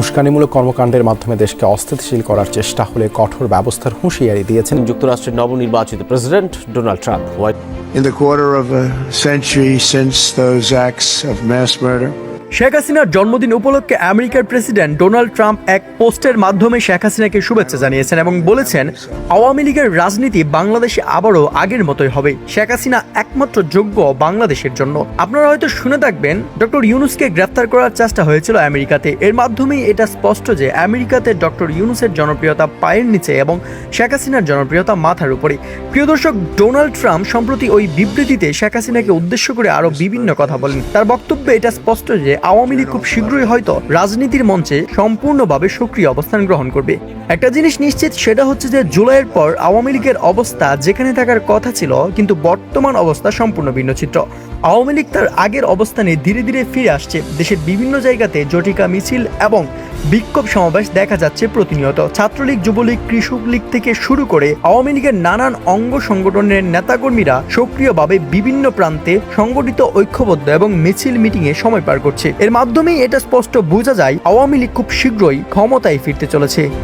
উস্কানিমূলক কর্মকাণ্ডের মাধ্যমে দেশকে অস্থিতিশীল করার চেষ্টা হলে কঠোর ব্যবস্থার হুঁশিয়ারি দিয়েছেন যুক্তরাষ্ট্রের নবনির্বাচিত president Donald Trump in the quarter of a century since those acts of mass murder. Sheikh হাসিনার জন্মদিন উপলক্ষে আমেরিকার প্রেসিডেন্ট ডোনাল্ড ট্রাম্প এক পোস্টের মাধ্যমে শেখ হাসিনাকে শুভেচ্ছা জানিয়েছেন এবং বলেছেন, আওয়ামী লীগের রাজনীতি বাংলাদেশে আবারও আগের মতোই হবে। শেখ হাসিনা একমাত্র যোগ্য বাংলাদেশের জন্য। আপনারা হয়তো শুনে থাকবেন, ডক্টর ইউনুসকে গ্রেফতার করার চেষ্টা হয়েছিল আমেরিকাতে। এর মাধ্যমেই এটা স্পষ্ট যে আমেরিকাতে ডক্টর ইউনুসের জনপ্রিয়তা পায়ের নিচে এবং শেখ হাসিনার জনপ্রিয়তা মাথার উপরে। প্রিয় দর্শক, ডোনাল্ড ট্রাম্প সম্প্রতি ওই বিবৃতিতে শেখ হাসিনাকে উদ্দেশ্য করে আরও বিভিন্ন কথা বলেন। তার বক্তব্যে এটা স্পষ্ট যে আওয়ামী লীগ খুব শীঘ্রই হয়তো রাজনীতির মঞ্চে সম্পূর্ণভাবে সক্রিয় অবস্থান গ্রহণ করবে। একটা জিনিস নিশ্চিত, সেটা হচ্ছে যে জুলাইয়ের পর আওয়ামী লীগের অবস্থা যেখানে থাকার কথা ছিল, কিন্তু বর্তমান অবস্থা সম্পূর্ণ ভিন্ন চিত্র আওয়ামী লীগ তার আগের অবস্থানে ধীরে ধীরে ফিরে আসছে। দেশের বিভিন্ন জায়গাতে জটিকা মিছিল এবং বিক্ষোভ সমাবেশ দেখা যাচ্ছে প্রতিনিয়ত। ছাত্রলীগ, যুবলীগ, কৃষক লীগ থেকে শুরু করে আওয়ামী লীগের নানান অঙ্গ সংগঠনের নেতাকর্মীরা সক্রিয়ভাবে বিভিন্ন প্রান্তে সংগঠিত ঐক্যবদ্ধ এবং মিছিল মিটিংয়ে সময় পার করছে। এর মাধ্যমেই এটা স্পষ্ট বোঝা যায়, আওয়ামী লীগ খুব শীঘ্রই ক্ষমতায় ফিরতে চলেছে।